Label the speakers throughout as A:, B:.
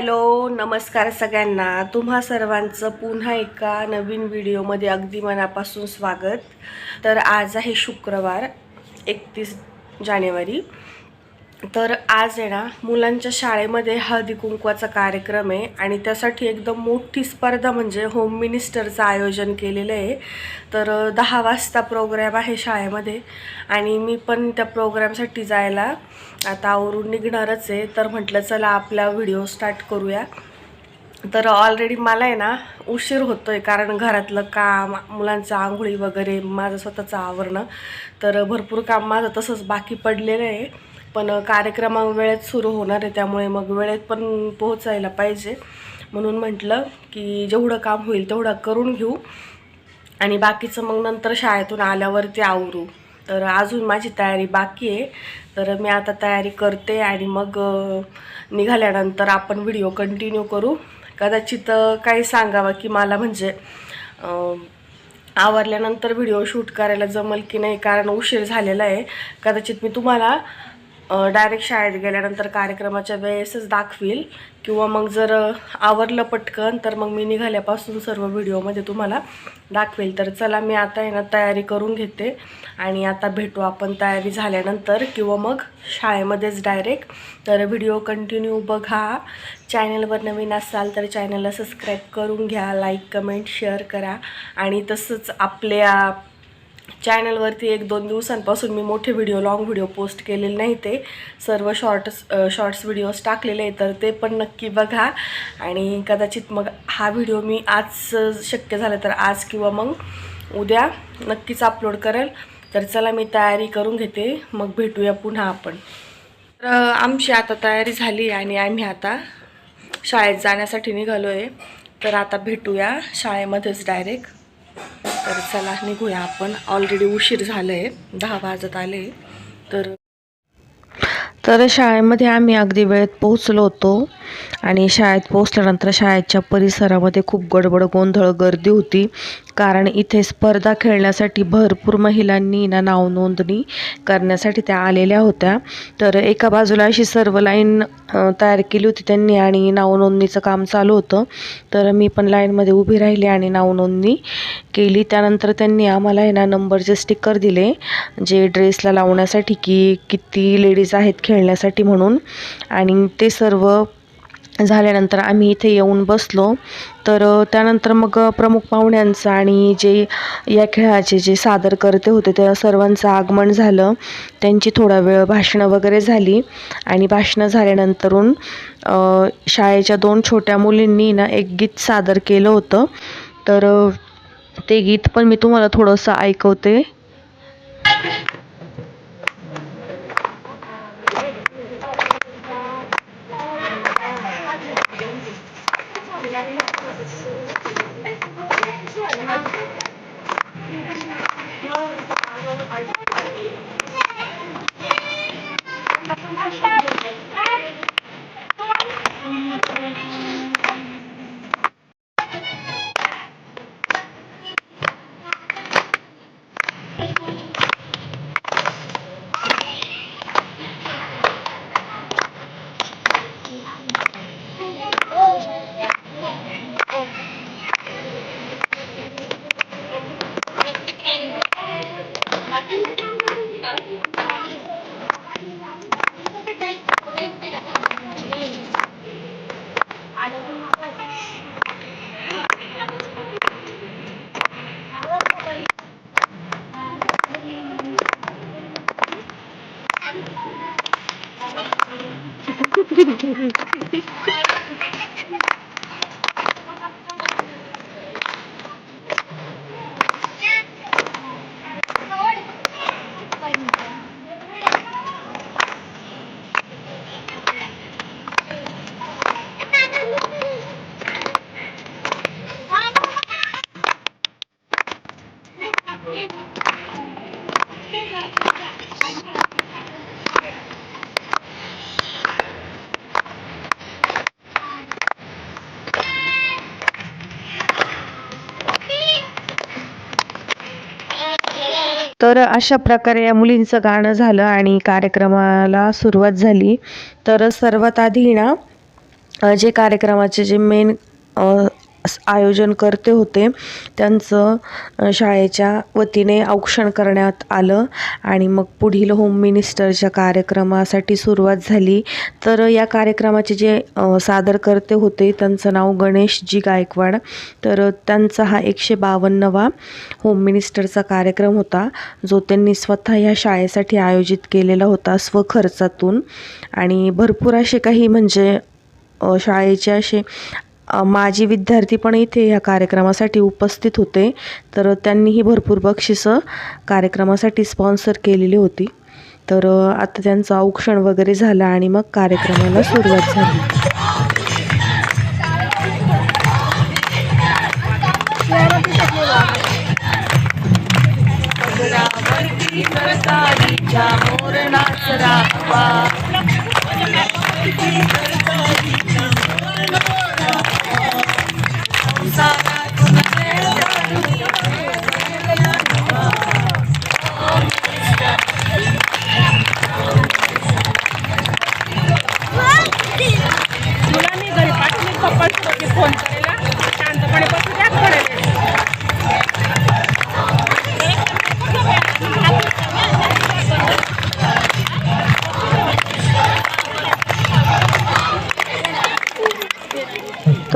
A: Hello नमस्कार सगळ्यांना. तुम्हा सर्वांचं पुन्हा एका नवीन व्हिडिओमध्ये अगदी मनापासून स्वागत. तर आज आहे शुक्रवार एकतीस जानेवारी. तर आज आहे ना मुलांच्या शाळेमध्ये हळदी कुंकवाचा कार्यक्रम आहे आणि त्यासाठी एकदम मोठी स्पर्धा म्हणजे होम मिनिस्टरचं आयोजन केलेलं आहे. तर दहा वाजता प्रोग्रॅम आहे शाळेमध्ये आणि मी पण त्या प्रोग्रॅमसाठी जायला आता आवरून निघणारच आहे. तर म्हटलं चला आपला व्हिडिओ स्टार्ट करूया. तर ऑलरेडी मला आहे ना उशीर होतो आहे कारण घरातलं काम मुलांचं आंघोळी वगैरे माझं स्वतःचं आवरणं. तर भरपूर काम माझं तसंच बाकी पडलेलं आहे. पण कार्यक्रम वेळेत सुरू होणार आहे त्यामुळे मग वेळेत पण पोहोचायला पाहिजे. म्हणून म्हटलं की जेवढं काम होईल तेवढं करून घेऊ. आणि बाकीचं मग नंतर शाळेतून आल्यावरती आवरू. तर अजून माझी तयारी बाकी आहे. तर मी आता तयारी करते आणि मग निघाल्यानंतर आपण व्हिडिओ कंटिन्यू करू. कदाचित काही सांगावं की मला म्हणजे आवरल्यानंतर व्हिडिओ शूट करायला जमल की नाही कारण उशीर झालेला आहे. कदाचित मी तुम्हाला डायरेक्ट शाळेत गेल्यानंतर कार्यक्रमाच्या वेळेसच दाखवील. किंवा मग जर आवरलं पटकन तर मग मी निघाल्यापासून सर्व व्हिडिओमध्ये तुम्हाला दाखवेल. तर चला मी आता आहे ना तयारी करून घेते. आणि आता भेटू आपण तयारी झाल्यानंतर. किंवा मग शाळेमध्येच डायरेक्ट तर व्हिडिओ कंटिन्यू बघा. चॅनलवर नवीन असाल तर चॅनलला सबस्क्राईब करून घ्या. लाईक कमेंट शेअर करा. आणि तसंच आपल्या चॅनलवरती एक दोन दिवसांपासून मी मोठे व्हिडिओ लाँग व्हिडिओ पोस्ट केलेले नाही ते. सर्व शॉर्ट्स शॉर्ट्स व्हिडिओज टाकलेले आहेत तर ते पण नक्की बघा. आणि कदाचित मग हा व्हिडिओ मी आज शक्य झालं तर आज किंवा मग उद्या नक्कीच अपलोड करेल. तर चला मी तयारी करून घेते. मग भेटूया पुन्हा आपण. तर आमची आता तयारी झाली आणि आम्ही आता शाळेत जाण्यासाठी निघालो आहे तर आता भेटूया शाळेमध्येच डायरेक्ट तर चला निघूया आपण. ऑलरेडी उशीर झालं आहे दहा वाजत आले. तर तर शाळेमध्ये आम्ही अगदी वेळेत पोहोचलो होतो. आणि शाळेत पोहोचल्यानंतर शाळेच्या परिसरामध्ये खूप गडबड गोंधळ गर्दी होती. कारण इथे स्पर्धा खेळण्यासाठी भरपूर महिलांनी ना नाव नोंदणी करण्यासाठी त्या आलेल्या होत्या. तर एका बाजूला अशी सर्व लाईन तयार केली होती त्यांनी आणि नाव नोंदणीचं काम चालू होतं. तर मी पण लाईनमध्ये उभी राहिली आणि नाव नोंदणी केली. त्यानंतर त्यांनी आम्हाला आहे ना नंबरचे स्टिकर दिले जे ड्रेसला लावण्यासाठी की किती लेडीज आहेत खेळण्यासाठी म्हणून. आणि ते सर्व झाल्यानंतर आम्ही इथे येऊन बसलो. तर त्यानंतर मग प्रमुख पाहुण्यांचं आणि जे या खेळाचे जे सादर करते होते त्या सर्वांचं आगमन झालं. त्यांची थोडा वेळ भाषणं वगैरे झाली आणि भाषणं झाल्यानंतरून शाळेच्या दोन छोट्या मुलींनी ना एक गीत सादर केलं होतं. तर ते गीत पण मी तुम्हाला थोडंसं ऐकवते. Gracias. तर अशा प्रकारे या मुलींचं गाणं झालं आणि कार्यक्रमाला सुरुवात झाली. तर सर्वात आधी ना जे कार्यक्रमाचे जे मेन आयोजन करते होते. त्यांचं शाळेच्या वतीने औक्षण करण्यात आलं आणि मग पुढील होम मिनिस्टरच्या कार्यक्रमासाठी सुरुवात झाली. तर या कार्यक्रमाचे जे सादरकर्ते होते त्यांचं नाव गणेशजी गायकवाड. तर त्यांचा हा एकशे बावन्नवा होम मिनिस्टरचा कार्यक्रम होता जो त्यांनी स्वतः ह्या शाळेसाठी आयोजित केलेला होता स्वखर्चातून. आणि भरपूर असे काही म्हणजे शाळेचे असे माजी विद्यार्थी पण इथे या कार्यक्रमासाठी उपस्थित होते. तर त्यांनीही भरपूर बक्षिसं कार्यक्रमासाठी स्पॉन्सर केलेली होती. तर आता त्यांचं औक्षण वगैरे झालं आणि मग कार्यक्रमाला सुरुवात झाली.
B: तुला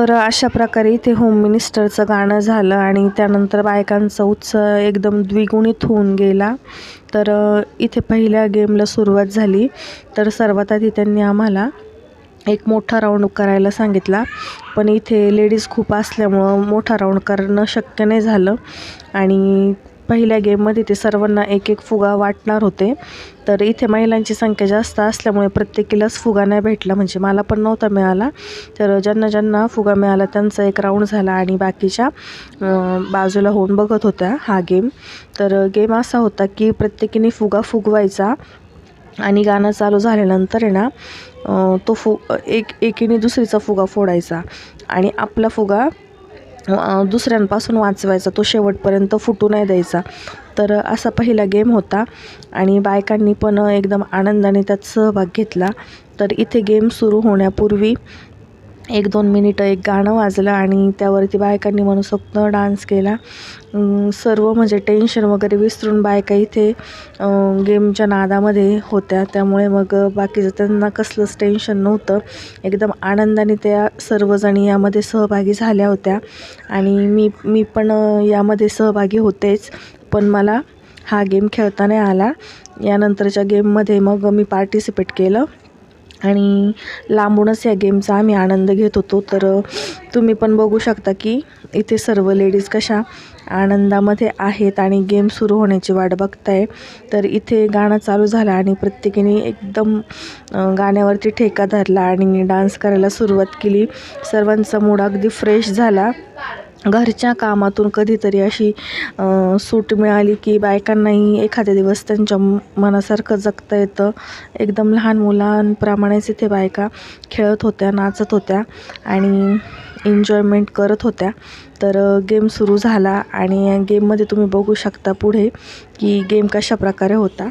A: तर अशा प्रकारे इथे होम मिनिस्टरचं गाणं झालं आणि त्यानंतर बायकांचा उत्साह एकदम द्विगुणित होऊन गेला. तर इथे पहिल्या गेमला सुरुवात झाली. तर सर्वात आधी त्यांनी आम्हाला एक मोठा राऊंड करायला सांगितला. पण इथे लेडीज खूप असल्यामुळं मोठा राऊंड करणं शक्य नाही झालं. आणि पहिल्या गेममध्ये ते सर्वांना एक एक फुगा वाटणार होते. तर इथे महिलांची संख्या जास्त असल्यामुळे प्रत्येकीलाच फुगा नाही भेटला म्हणजे मला पण नव्हता मिळाला. तर ज्यांना ज्यांना फुगा मिळाला त्यांचा एक राऊंड झाला आणि बाकीच्या बाजूला होऊन बघत होत्या हा गेम. तर गेम असा होता की प्रत्येकीने फुगा फुगवायचा आणि गाणं चालू झाल्यानंतर आहे ना तो फु एक एकीने दुसरीचा फुगा फोडायचा. आणि आपला फुगा दुसऱ्यांपासून वाचवायचा तो शेवटपर्यंत फुटू नाही द्यायचा. तर असा पहिला गेम होता आणि बायकांनी पण एकदम आनंदाने त्यात सहभाग घेतला. तर इथे गेम सुरू होण्यापूर्वी एक दोन मिनिटं एक गाणं वाजलं आणि त्यावरती बायकांनी मनसोक्त डान्स केला. सर्व म्हणजे टेन्शन वगैरे विसरून बायका इथे गेमच्या नादामध्ये होत्या. त्यामुळे मग बाकीचं त्यांना कसलंच टेन्शन नव्हतं. एकदम आनंदाने त्या सर्वजणी यामध्ये सहभागी झाल्या होत्या. आणि मी मी पण यामध्ये सहभागी होतेच. पण मला हा गेम खेळता नाही आला. यानंतरच्या गेममध्ये मग मी पार्टिसिपेट केलं. आणि लांबूनच या गेमचा आम्ही आनंद घेत होतो. तर तुम्ही पण बघू शकता की इथे सर्व लेडीज कशा आनंदामध्ये आहेत आणि गेम सुरू होण्याची वाट बघताय. तर इथे गाणं चालू झालं आणि प्रत्येकीने एकदम गाण्यावरती ठेका धरला आणि डान्स करायला सुरुवात केली. सर्वांचा मूड अगदी फ्रेश झाला. घरच्या कामातून कधीतरी अशी सूट मिळाली की बायकांनाही एखाद्या दिवस त्यांच्या मनासारखं जगता येतं. एकदम लहान मुलांप्रमाणेच इथे बायका खेळत होत्या नाचत होत्या आणि एन्जॉयमेंट करत होत्या. तर गेम सुरू झाला आणि गेममध्ये तुम्ही बघू शकता पुढे की गेम कशा प्रकारे होता.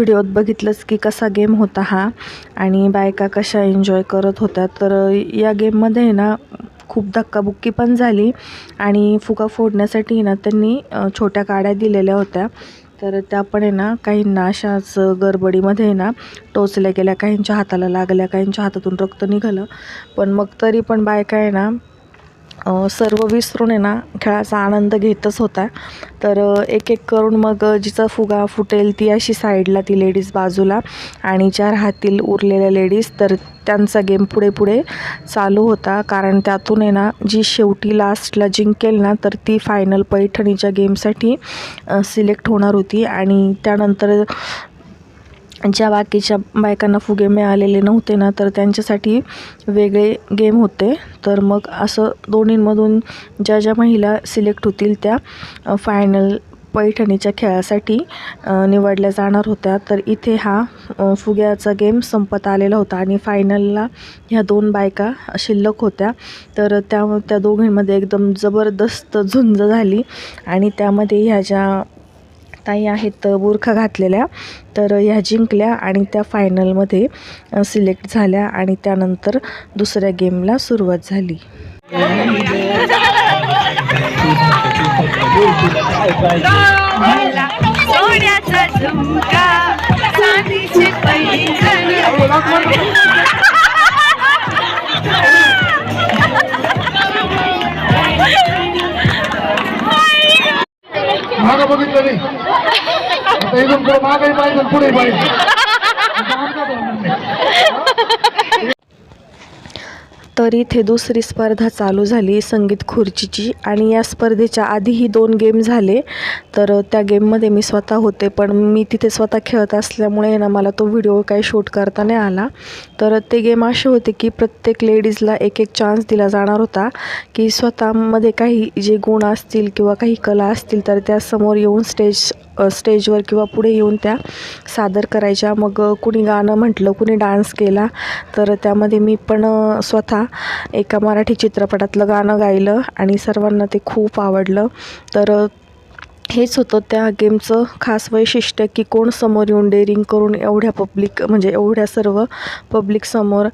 A: व्हिडिओत बघितलंच की कसा गेम होता हा आणि बायका कशा एन्जॉय करत होत्या तर या गेममध्ये आहे ना खूप धक्काबुक्की पण झाली आणि फुगा फोडण्यासाठी ना त्यांनी छोट्या काड्या दिलेल्या होत्या. तर त्या पण आहे ना काहींना अशाच गडबडीमध्ये आहे ना टोचल्या गेल्या काहींच्या हाताला लागल्या काहींच्या हातातून रक्त निघालं. पण मग तरी पण बायका आहे ना सर्व विसरून आहे ना खेळाचा आनंद घेतच होता. तर एक एक करून मग जिचा फुगा फुटेल ती अशी साईडला ती लेडीज बाजूला आणि ज्या राहतील उरलेल्या लेडीज तर त्यांचा गेम पुढे पुढे चालू होता. कारण त्यातून आहे ना जी शेवटी लास्टला जिंकेल ना तर ती फायनल पैठणीच्या गेमसाठी सिलेक्ट होणार होती. आणि त्यानंतर ज्या बाकीच्या बायकांना फुगे मिळालेले नव्हते ना तर त्यांच्यासाठी वेगळे गेम होते. तर मग असं दोन्हींमधून ज्या ज्या महिला सिलेक्ट होतील त्या फायनल पैठणीच्या खेळासाठी निवडल्या जाणार होत्या. तर इथे हा फुग्याचा गेम संपत आलेला होता आणि फायनलला ह्या दोन बायका शिल्लक होत्या. तर त्या त्या दोघींमध्ये एकदम जबरदस्त झुंज झाली आणि त्यामध्ये ह्या ज्या ताई आहेत बुरखा घातलेल्या. तर ह्या जिंकल्या आणि त्या फायनलमध्ये सिलेक्ट झाल्या आणि त्यानंतर दुसऱ्या गेमला सुरुवात झाली.
C: मागं बघितलं नाही. आता इथून पुढे मागही पाहिजे पुढे पाहिजे आता आमचा problem नाही.
A: तर इथे दुसरी स्पर्धा चालू झाली संगीत खुर्चीची. आणि या स्पर्धेच्या आधीही दोन गेम झाले. तर त्या गेममध्ये मी स्वतः होते पण मी तिथे स्वतः खेळत असल्यामुळे ना मला तो व्हिडिओ काही शूट करता नाही आला. तर ते गेम असे होते की प्रत्येक लेडीजला एक एक चान्स दिला जाणार होता की स्वतःमध्ये काही जे गुण असतील किंवा काही कला असतील तर त्या समोर येऊन स्टेज स्टेजवर किंवा पुढे येऊन त्या सादर करायच्या. मग कुणी गाणं म्हटलं कुणी डान्स केला तर त्यामध्ये मी पण स्वतः एका मराठी चित्रपटातलं गाणं गायलं आणि सर्वांना ते खूप आवडलं. तर हेच होतं त्या गेमचं खास वैशिष्ट्य की कोण समोर येऊन डेअरिंग करून एवढ्या पब्लिक म्हणजे एवढ्या सर्व पब्लिकसमोर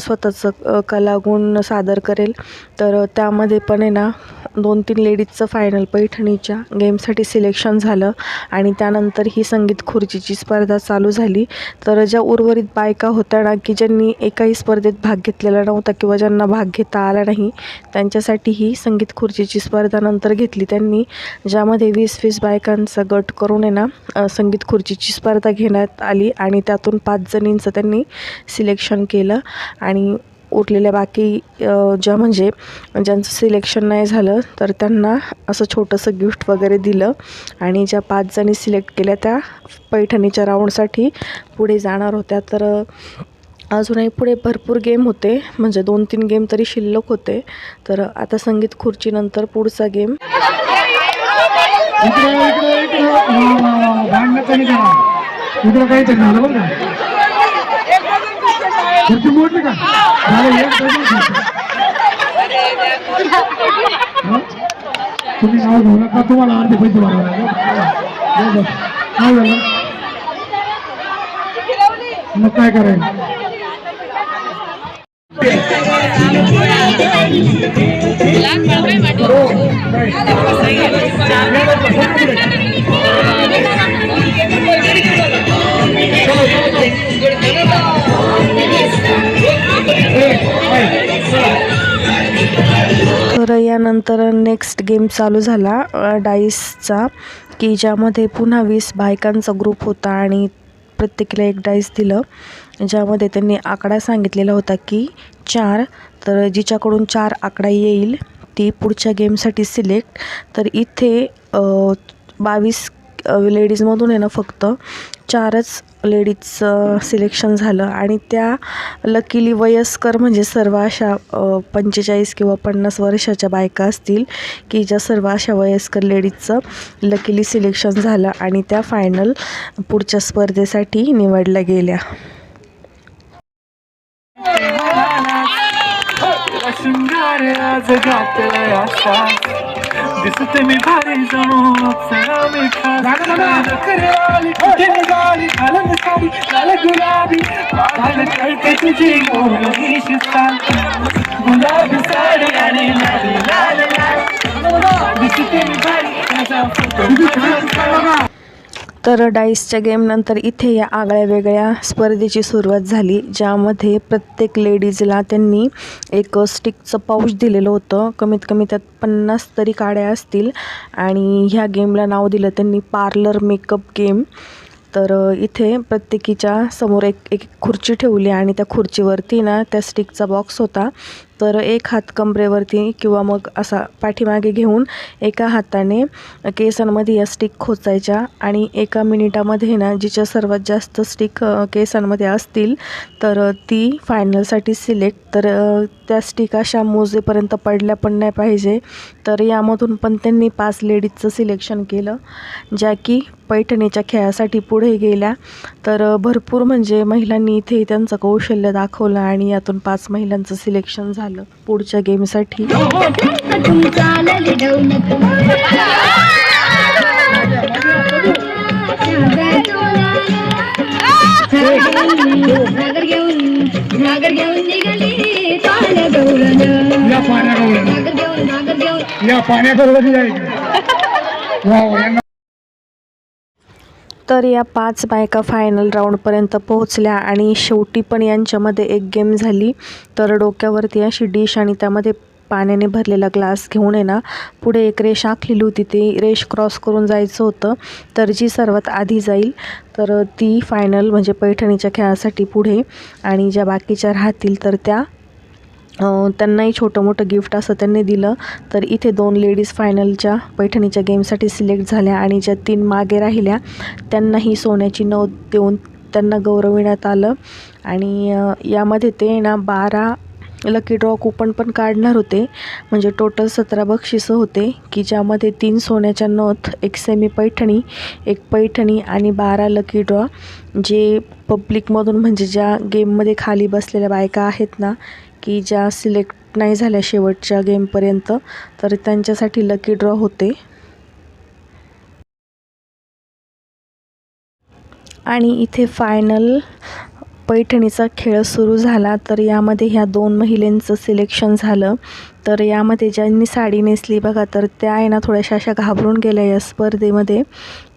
A: स्वतःचं कलागुण सादर करेल. तर त्यामध्ये पण आहे ना दोन तीन लेडीजचं फायनल पैठणीच्या गेमसाठी सिलेक्शन झालं आणि त्यानंतर ही संगीत खुर्चीची स्पर्धा चालू झाली. तर ज्या उर्वरित बायका होत्या ना की ज्यांनी एकाही स्पर्धेत भाग घेतलेला नव्हता किंवा ज्यांना भाग घेता आला नाही त्यांच्यासाठी ही संगीत खुर्चीची स्पर्धा नंतर घेतली. त्यांनी ज्यामध्ये वीस वीस बायकांचा गट करून आहे ना संगीत खुर्चीची स्पर्धा घेण्यात आली आणि त्यातून पाच जणींचं त्यांनी सिलेक्शन केलं आणि उरलेल्या बाकी ज्या म्हणजे ज्यांचं सिलेक्शन नाही झालं तर त्यांना असं छोटंसं गिफ्ट वगैरे दिलं आणि ज्या पाच जणी सिलेक्ट केल्या त्या पैठणीच्या राऊंडसाठी पुढे जाणार होत्या. तर अजूनही पुढे भरपूर गेम होते म्हणजे दोन तीन गेम तरी शिल्लक होते. तर आता संगीत खुर्चीनंतर पुढचा गेम.
C: इकडे इकडे इकडे भांडणं कमी करा. इकडे झालं बरं का? खुर्ची मोडली का? झालं एक तुम्ही नाव घेऊ नका तुम्हाला अर्धे पैसे भरावे लागेल. काय झालं मग काय करायचं?
A: तर यानंतर नेक्स्ट गेम चालू झाला डाईसचा की ज्यामध्ये पुन्हा वीस बायकांचा ग्रुप होता आणि प्रत्येकीला एक डाईस दिलं. ज्यामध्ये त्यांनी आकडा सांगितलेला होता की चार तर जिच्याकडून चार आकडा येईल ती पुढच्या गेमसाठी सिलेक्ट. तर इथे बावीस लेडीजमधून आहे ना फक्त. चारच लेडीजचं सिलेक्शन झालं आणि त्या लकीली वयस्कर म्हणजे सर्व अशा पंचेचाळीस किंवा पन्नास वर्षाच्या बायका असतील की ज्या सर्व अशा वयस्कर लेडीजचं लकीली सिलेक्शन झालं आणि त्या फायनल पुढच्या स्पर्धेसाठी निवडल्या गेल्या.
D: शृंगार आज घातलाय असा दिसते मी भारी जणू अप्सरा मी खास नखरेवाली, कुठे निघाली आनंद सारी लाल गुलाबी पागल कळते तुझी मोरणी शिस्तान गुलाबी साडी आणि लाली लाल लाल दिसते मी भारी त्याचा फोटो
A: तर डाईसच्या गेमनंतर इथे या आगळ्या वेगळ्या स्पर्धेची सुरुवात झाली ज्यामध्ये प्रत्येक लेडीजला त्यांनी एक स्टिकचं पाऊच दिलेलं होतं. कमीत कमी त्यात पन्नास तरी काड्या असतील. आणि ह्या गेमला नाव दिलं त्यांनी पार्लर मेकअप गेम. तर इथे प्रत्येकीच्या समोर एक एक खुर्ची ठेवली आणि त्या खुर्चीवरती ना त्या स्टिकचा बॉक्स होता. तर एक हात कमरेवरती किंवा मग असा पाठीमागे घेऊन एका हाताने केसांमध्ये या स्टिक खोचायच्या आणि एका मिनिटामध्ये ना जिच्या सर्वात जास्त स्टिक केसांमध्ये असतील तर ती फायनलसाठी सिलेक्ट. तर त्या स्टिक अशा मोजेपर्यंत पडल्या पण नाही पाहिजे. तर यामधून पण त्यांनी पाच लेडीजचं सिलेक्शन केलं ज्या की पैठणीच्या खेळासाठी पुढे गेल्या. तर भरपूर म्हणजे महिलांनी इथे त्यांचं कौशल्य दाखवलं आणि यातून पाच महिलांचं सिलेक्शन झालं पुढच्या गेमसाठी
E: नागर घेऊन नागर घेऊन निघाली पाण्या
A: तर या पाच बायका फायनल राऊंडपर्यंत पोहोचल्या आणि शेवटी पण यांच्यामध्ये एक गेम झाली. तर डोक्यावरती अशी डिश आणि त्यामध्ये पाण्याने भरलेला ग्लास घेऊन आहे ना पुढे एक रेष आखलेली होती. ती रेष क्रॉस करून जायचं होतं तर जी सर्वात आधी जाईल तर ती फायनल म्हणजे पैठणीच्या खेळासाठी पुढे आणि ज्या बाकीच्या राहतील तर त्या त्यांनाही छोटं मोठं गिफ्ट असं त्यांनी दिलं. तर इथे दोन लेडीज फायनलच्या पैठणीच्या गेमसाठी सिलेक्ट झाल्या आणि ज्या तीन मागे राहिल्या त्यांनाही सोन्याची नोट देऊन त्यांना गौरविण्यात आलं. आणि यामध्ये ते ना बारा लकी ड्रॉ कुपन पण काढणार होते. म्हणजे टोटल सतरा बक्षिसं होते की ज्यामध्ये तीन सोन्याच्या नोथ एक सेमी पैठणी एक पैठणी आणि बारा लकी ड्रॉ जे पब्लिकमधून म्हणजे ज्या गेममध्ये खाली बसलेल्या बायका आहेत ना की ज्या सिलेक्ट नाही झाल्या शेवटच्या गेमपर्यंत तर त्यांच्यासाठी लकी ड्रॉ होते. आणि इथे फायनल पैठणीचा खेळ सुरू झाला तर यामध्ये ह्या दोन महिलेंचं सिलेक्शन झालं. तर यामध्ये ज्यांनी साडी नेसली बघा तर त्या आहे ना थोड्याशा अशा घाबरून गेल्या या स्पर्धेमध्ये.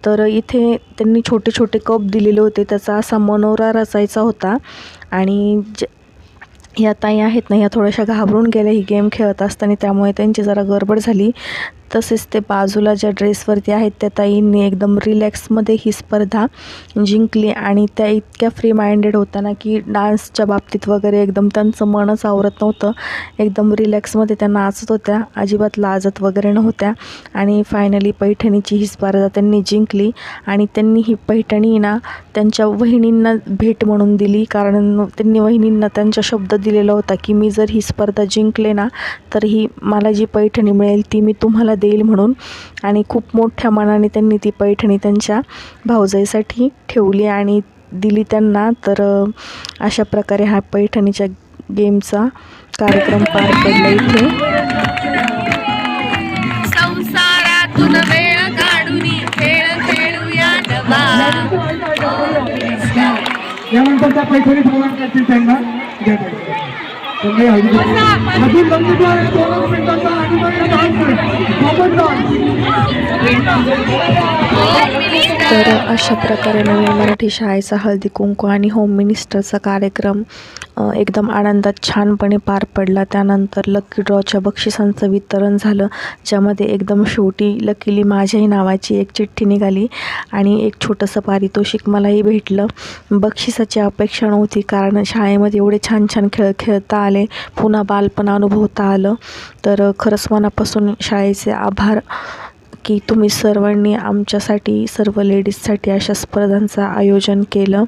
A: तर इथे त्यांनी छोटे छोटे कप दिलेले होते त्याचा असा मनोरा रचायचा होता. आणि ज या ताई आहेत ना या थोड्याशा घाबरून गेल्या ही गेम खेळत असताना. त्यामुळे त्यांची जरा गडबड झाली. तसेच ते बाजूला ज्या ड्रेसवरती आहेत त्या ताईंनी एकदम रिलॅक्समध्ये ही स्पर्धा जिंकली. आणि त्या इतक्या फ्री माइंडेड होताना ना की डान्सच्या बाबतीत वगैरे एकदम त्यांचं मनच आवरत नव्हतं. एकदम रिलॅक्समध्ये त्या नाचत होत्या. अजिबात लाजत वगैरे नव्हत्या. आणि फायनली पैठणीची ही स्पर्धा त्यांनी जिंकली. आणि त्यांनी ही पैठणी ना त्यांच्या वहिनींना भेट म्हणून दिली. कारण त्यांनी वहिनींना त्यांच्या शब्द दिलेला होता की मी जर ही स्पर्धा जिंकले ना तर ही मला जी पैठणी मिळेल ती मी तुम्हाला देईल म्हणून. आणि खूप मोठ्या मनाने त्यांनी ती पैठणी त्यांच्या भाऊजाईसाठी ठेवली आणि दिली त्यांना. तर अशा प्रकारे हा पैठणीच्या गेमचा कार्यक्रम पार पडला इथे.
C: यानंतर त्या पैठणी प्रदान करतील त्यांना? द्या ताई. त्यांनाही अजून आहे, दोनच मिनिटांचा डान्स
A: तर अशा प्रकारे नवीन मराठी शाळेचा हळदी कुंकू आणि होम मिनिस्टरचा कार्यक्रम एकदम आनंदात छानपणे पार पडला. त्यानंतर लकी ड्रॉच्या बक्षिसांचं वितरण झालं ज्यामध्ये एकदम शेवटी लकीली माझ्याही नावाची एक चिठ्ठी निघाली आणि एक छोटंसं पारितोषिक मलाही भेटलं. बक्षिसाची अपेक्षा नव्हती कारण शाळेमध्ये एवढे छान छान खेळ खेळता आले पुन्हा बालपण अनुभवता आलं. तर खरंच मनापासून शाळेचे आभार की तुम्ही सर्वांनी आमच्यासाठी सर्व लेडीजसाठी अशा स्पर्धांचं आयोजन केलं.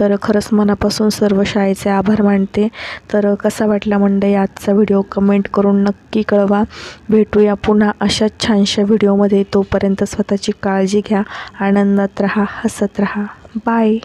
A: तर खरंच मनापासून सर्व शाळेचे आभार मानते. तर कसा वाटला मंडळी आजचा व्हिडिओ? कमेंट करून नक्की कळवा. भेटूया पुन्हा अशाच छानशा व्हिडिओमध्ये. तोपर्यंत स्वतःची काळजी घ्या. आनंदात राहा हसत राहा. बाय.